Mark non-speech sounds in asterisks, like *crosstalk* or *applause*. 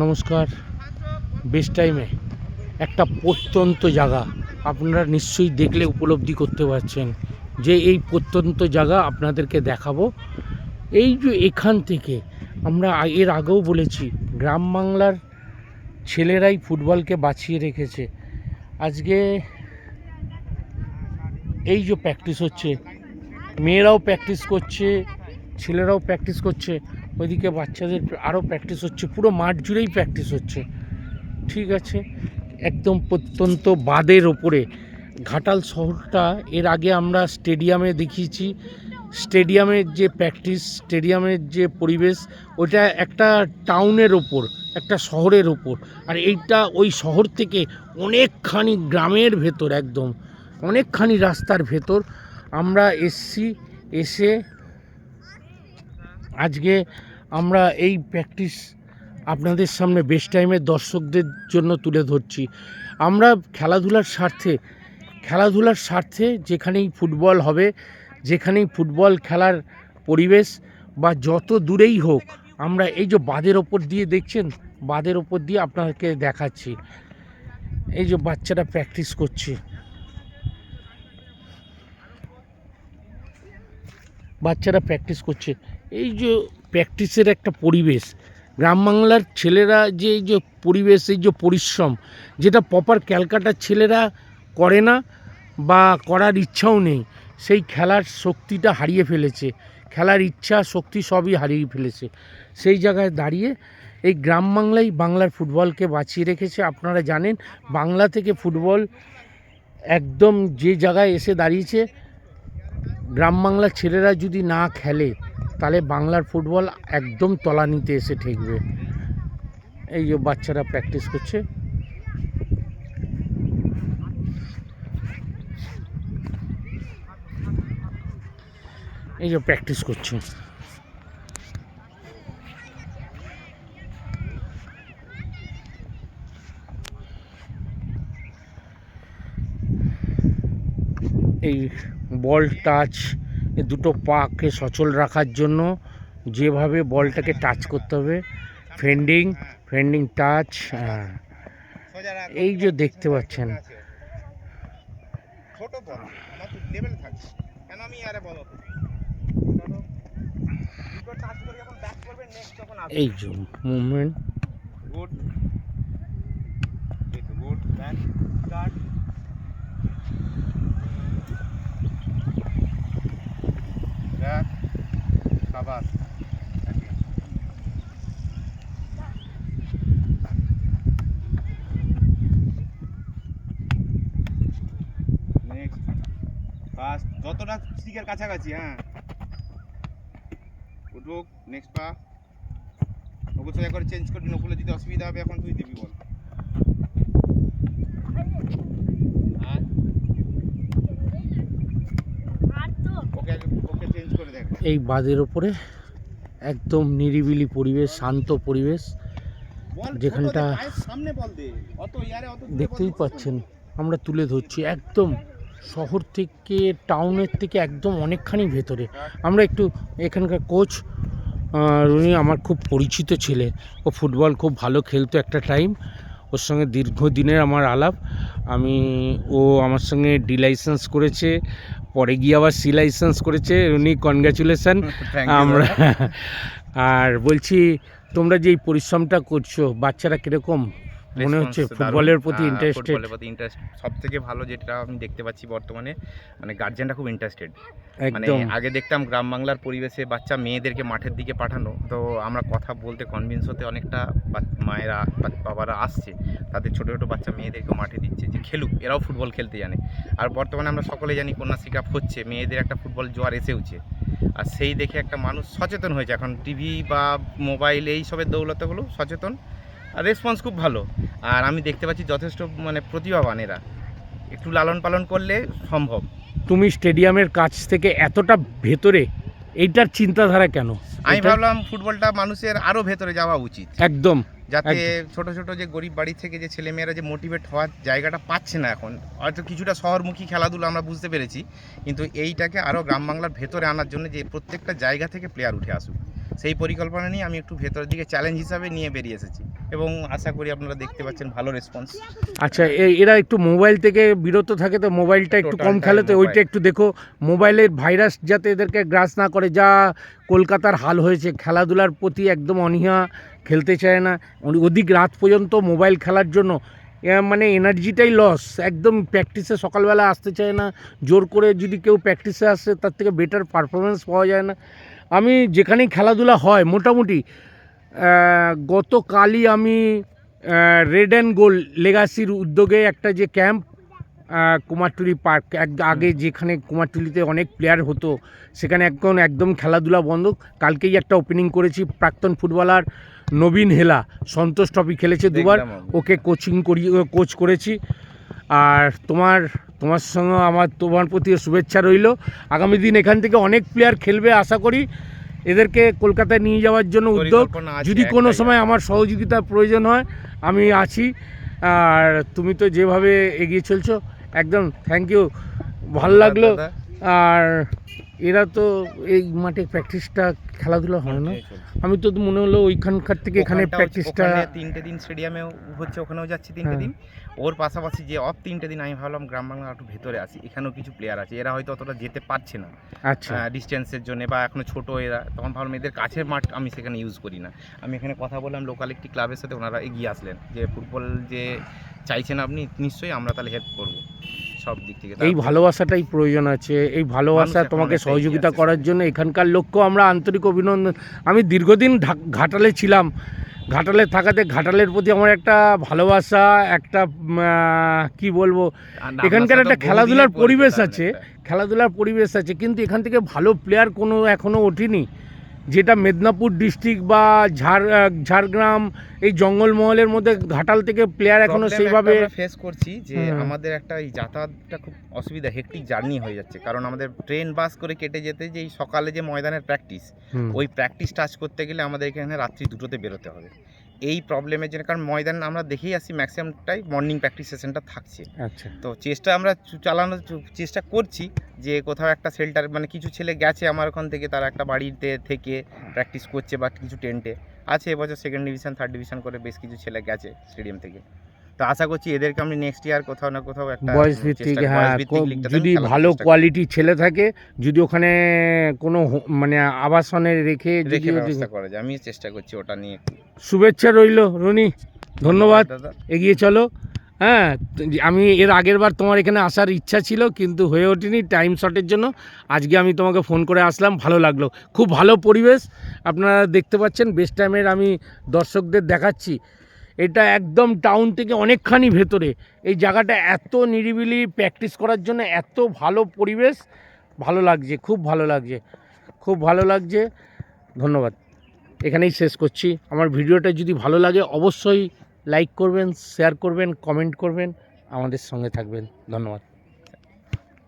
নমস্কার বেস্ট টাইমে একটা প্রত্যন্ত জায়গা আপনারা নিশ্চয়ই দেখলে উপলব্ধি করতে পারছেন যে এই প্রত্যন্ত জায়গা আপনাদেরকে দেখাবো। এই যে এখান থেকে আমরা এর আগেও বলেছি, গ্রাম বাংলার ছেলেরাই ফুটবলকে বাঁচিয়ে রেখেছে। আজকে এই যে প্র্যাকটিস হচ্ছে, মেয়েরাও প্র্যাকটিস করছে, ছেলেরাও প্র্যাকটিস করছে। ওইদিকে বাচ্চাদের আরও প্র্যাকটিস হচ্ছে, পুরো মাঠ জুড়েই প্র্যাকটিস হচ্ছে। ঠিক আছে? একদম প্রত্যন্ত বাদের ওপরে। ঘাটাল শহরটা, এর আগে আমরা স্টেডিয়ামে দেখিয়েছি। স্টেডিয়ামের যে প্র্যাকটিস স্টেডিয়ামের যে পরিবেশ ওটা একটা টাউনের ওপর, একটা শহরের ওপর। আর এইটা ওই শহর থেকে অনেকখানি গ্রামের ভেতর একদম, অনেকখানি রাস্তার ভেতর আমরা এসছি, এসে আজকে আমরা এই প্র্যাকটিস আপনাদের সামনে বেস্ট টাইমের দর্শকদের জন্য তুলে ধরছি। আমরা খেলাধুলার স্বার্থে খেলাধুলার স্বার্থে যেখানেই ফুটবল হবে, যেখানেই ফুটবল খেলার পরিবেশ বা যত দূরেই হোক, আমরা এই যে বাঁধের ওপর দিয়ে দেখছেন, বাঁধের ওপর দিয়ে আপনাদেরকে দেখাচ্ছি। এই যে বাচ্চারা প্র্যাকটিস করছে। বাচ্চারা প্র্যাকটিস করছে। এই যে প্র্যাকটিসের একটা পরিবেশ, গ্রাম বাংলার ছেলেরা যে এই যে পরিবেশ, এই যে পরিশ্রম, যেটা প্রপার ক্যালকাটার ছেলেরা করে না বা করার ইচ্ছাও নেই, সেই খেলার শক্তিটা হারিয়ে ফেলেছে। খেলার ইচ্ছা, শক্তি সবই হারিয়ে ফেলেছে। সেই জায়গায় দাঁড়িয়ে এই গ্রাম বাংলাই বাংলার ফুটবলকে বাঁচিয়ে রেখেছে। আপনারা জানেন, বাংলা থেকে ফুটবল একদম যে জায়গায় এসে দাঁড়িয়েছে, গ্রাম বাংলার ছেলেরা যদি না খেলে তাহলে বাংলার ফুটবল একদম তলানিতে এসে ঠেকবে। এই যে বাচ্চারা প্র্যাকটিস করছে। এই যে প্র্যাকটিস করছে। এই বল টাচ দুটো পাকে সচল রাখার জন্য যেভাবে বলটাকে টাচ করতে হবে। ফেন্ডিং ফেন্ডিং টাচ এই যে দেখতে পাচ্ছেন। ছোট বল আমার তো লেভেল থাকবে কেন আমি আরে বলো তো চলো দুটো টাচ করে যখন ব্যাক করবে নেক্সট যখন আসবে এই যে মুভমেন্ট গুড এই তো গুড ব্যাক স্টার্ট ব্যাক সাবাস নেক্সট ফাস্ট যতটা স্টিকের কাছাকাছি হ্যাঁ। উঠুক নেক্সট পা। নকুল সোজা করে চেঞ্জ করবি নকুলের যদি অসুবিধা হবে এখন তুই দিবি বল। ওকে আগে- ওকে চেঞ্জ করে দেখ। এই বাঁধের ওপরে একদম নিরিবিলি পরিবেশ শান্ত পরিবেশ। যেখানটা- দেখতেই পাচ্ছেন আমরা তুলে ধরছি একদম শহর থেকে টাউনের থেকে একদম অনেকখানি ভেতরে। আমরা একটু এখানকার কোচ উনি আমার খুব পরিচিত ছেলে ও ফুটবল খুব ভালো খেলতো একটা টাইম ওর সঙ্গে দীর্ঘদিনের আমার আলাপ। আমি ও আমার সঙ্গে ডি লাইসেন্স করেছে। পরে গিয়ে আবার সি লাইসেন্স করেছে। উনি কনগ্র্যাচুলেশন *laughs* আমরা *laughs* আর বলছি তোমরা যে এই পরিশ্রমটা করছ বাচ্চারা কীরকম? মনে হচ্ছে ফুটবলের প্রতি হ্যাঁ, ইন্টারেস্টেড ফুটবলের প্রতি ইন্টারেস্ট সব থেকে ভালো যেটা আমি দেখতে পাচ্ছি বর্তমানে মানে গার্জেনরা খুব ইন্টারেস্টেড মানে আগে দেখতাম গ্রাম বাংলার পরিবেশে বাচ্চা মেয়েদেরকে মাঠের দিকে পাঠানো তো আমরা কথা বলতে কনভিন্স হতে অনেকটা মায়েরা বাবারা আসছে। তাদের ছোটো ছোটো বাচ্চা মেয়েদেরকে মাঠে দিচ্ছে যে খেলুক এরাও ফুটবল খেলতে জানে। আর বর্তমানে আমরা সকলে জানি কন্যাশ্রী কাপ হচ্ছে মেয়েদের একটা ফুটবল জোয়ার এসেওছে। আর সেই দেখে একটা মানুষ সচেতন হয়েছে। এখন টিভি বা মোবাইল এই সবের দৌলতে হলো সচেতন। রেসপন্স খুব ভালো। আর আমি দেখতে পাচ্ছি যথেষ্ট মানে প্রতিভাবান এরা। একটু লালন পালন করলে সম্ভব। তুমি স্টেডিয়ামের কাছ থেকে এতটা ভেতরে এইটার চিন্তাধারা কেন? আমি ভাবলাম ফুটবলটা মানুষের আরও ভেতরে যাওয়া উচিত। একদম যাতে ছোট ছোট যে গরিব বাড়ি থেকে যে ছেলেমেয়েরা যে মোটিভেট হওয়ার জায়গাটা পাচ্ছে না এখন হয়তো কিছুটা শহরমুখী খেলাধুলো আমরা বুঝতে পেরেছি কিন্তু এইটাকে আরও গ্রাম বাংলার ভেতরে আনার জন্য যে প্রত্যেকটা জায়গা থেকে প্লেয়ার উঠে আসুক। সেই পরিকল্পনা নিয়ে আমি একটু ভেতরের দিকে চ্যালেঞ্জ হিসাবে নিয়ে বেরিয়ে এসেছি এবং আশা করি আপনারা দেখতে পাচ্ছেন ভালো রেসপন্স আচ্ছা এরা একটু মোবাইল থেকে বিরত থাকে তো মোবাইলটা একটু কম খেলে তো ওইটা একটু দেখো মোবাইলের ভাইরাস যাতে এদেরকে গ্রাস না করে যা কলকাতার হাল হয়েছে খেলাধুলার প্রতি একদম অনীহা খেলতে চায় না অধিক রাত পর্যন্ত মোবাইল খেলার জন্য মানে এনার্জিটাই লস একদম প্র্যাকটিসে সকালবেলা আসতে চায় না জোর করে যদি কেউ প্র্যাকটিসে আসে তার থেকে বেটার পারফরমেন্স পাওয়া যায় না। আমি যেখানেই খেলাধুলা হয় মোটামুটি গতকালই আমি রেড অ্যান্ড গোল্ড লেগাসির উদ্যোগে একটা যে ক্যাম্প কুমারটুলি পার্ক এক আগে যেখানে কুমারটুলিতে অনেক প্লেয়ার হতো সেখানে এখন একদম খেলাধুলা বন্ধ। কালকেই একটা ওপেনিং করেছি প্রাক্তন ফুটবলার নবীন হেলা সন্তোষ ট্রফি খেলেছে দুবার। ওকে কোচিং করি কোচ করেছি। আর তোমার তোমার সঙ্গে আমার তোমার প্রতি শুভেচ্ছা রইল। আগামী দিন এখান থেকে অনেক প্লেয়ার খেলবে আশা করি। এদেরকে কলকাতায় নিয়ে যাওয়ার জন্য উদ্যোগ। যদি কোনো সময় আমার সহযোগিতার প্রয়োজন হয় আমি আছি। আর তুমি তো যেভাবে এগিয়ে চলছো একদম থ্যাংক ইউ ভালো লাগল। আর এরা তো এই মাঠে প্র্যাকটিসটা খেলাধুলা হয় না। আমি তো মনে হলো ওইখানকার থেকে এখানে প্র্যাকটিসটা তিনটে দিন স্টেডিয়ামেও হচ্ছে ওখানেও যাচ্ছি তিনটে হ্যাঁ। দিন। ওর পাশাপাশি যে অফ তিনটে দিন আমি ভাবলাম গ্রাম বাংলা একটু ভেতরে আসি এখানেও কিছু প্লেয়ার আছে এরা হয়তো অতটা যেতে পারছে না আচ্ছা। ডিস্টেন্সের জন্য বা এখনও ছোট এরা। তখন ভাবলাম এদের কাছের মাঠ আমি সেখানে ইউজ করি না। আমি এখানে কথা বললাম লোকাল একটি ক্লাবের সাথে ওনারা এগিয়ে আসলেন যে ফুটবল যে চাইছেন আপনি নিশ্চয়ই আমরা তাহলে হেল্প করব। সব দিক থেকে এই ভালোবাসাটাই প্রয়োজন আছে এই ভালোবাসা তোমাকে সহযোগিতা করার জন্য এখানকার লক্ষ্য আমরা আন্তরিক অভিনন্দন। আমি দীর্ঘদিন ঘাটালে ছিলাম। ঘাটালে থাকাতে ঘাটালের প্রতি আমার একটা ভালোবাসা একটা কি বলব? এখানকার একটা খেলাধুলার পরিবেশ আছে খেলাধুলার পরিবেশ আছে কিন্তু এখান থেকে ভালো প্লেয়ার কোনো এখনও ওঠেনি। যেটা মেদিনীপুর ডিস্ট্রিক্ট বা ঝাড় ঝাড়গ্রাম এই জঙ্গলমহলের মধ্যে ঘাটাল থেকে প্লেয়ার এখনও সেইভাবে ফেস করছি যে আমাদের একটা এই যাতায়াতটা খুব অসুবিধা হেক্টিক জার্নি হয়ে যাচ্ছে। কারণ আমাদের ট্রেন বাস করে কেটে যেতে যে এই সকালে যে ময়দানের প্র্যাকটিস ওই প্র্যাকটিস টাচ করতে গেলে আমাদের এখানে রাত্রি দুটোতে বেরোতে হবে। এই প্রবলেমের জন্য কারণ ময়দান আমরা দেখেই আসি ম্যাক্সিমামটাই মর্নিং প্র্যাকটিস সেশনটা থাকছে। আচ্ছা। তো চেষ্টা আমরা চালানোর চেষ্টা করছি যে কোথাও একটা শেল্টার মানে কিছু ছেলে গেছে আমার ওখান থেকে তারা একটা বাড়িতে থেকে প্র্যাকটিস করছে বা কিছু টেন্টে আছে এবছর সেকেন্ড ডিভিশন থার্ড ডিভিশন করে বেশ কিছু ছেলে গেছে স্টেডিয়াম থেকে। তো আশা করছি এদেরকে আমি নেক্সট ইয়ার কোথাও না কোথাও একটা বয়স ভিত্তিক হ্যাঁ যদি ভালো। কোয়ালিটির ছেলে থাকে যদি ওখানে কোনো মানে আবাসনে রেখে যদি রেখে ব্যবস্থা করা যায় আমি চেষ্টা করছি ওটা নিয়ে। শুভেচ্ছা রইল রনি ধন্যবাদ। এগিয়ে চলো। হ্যাঁ আমি এর আগের বার তোমার এখানে আসার ইচ্ছা ছিল কিন্তু হয়ে ওঠেনি টাইম শর্টের জন্য। আজকে আমি তোমাকে ফোন করে আসলাম ভালো লাগল। খুব ভালো পরিবেশ আপনারা দেখতে পাচ্ছেন বেস্ট টাইমের আমি দর্শকদের দেখাচ্ছি। এটা একদম টাউন থেকে অনেকখানি ভেতরে। এই জায়গাটা এত নিরিবিলি প্র্যাকটিস করার জন্য এত ভালো পরিবেশ। ভালো লাগছে, খুব ভালো লাগছে, খুব ভালো লাগছে। ধন্যবাদ। এখানেই শেষ করছি। আমার ভিডিওটা যদি ভালো লাগে অবশ্যই লাইক করবেন শেয়ার করবেন কমেন্ট করবেন, আমাদের সঙ্গে থাকবেন। ধন্যবাদ।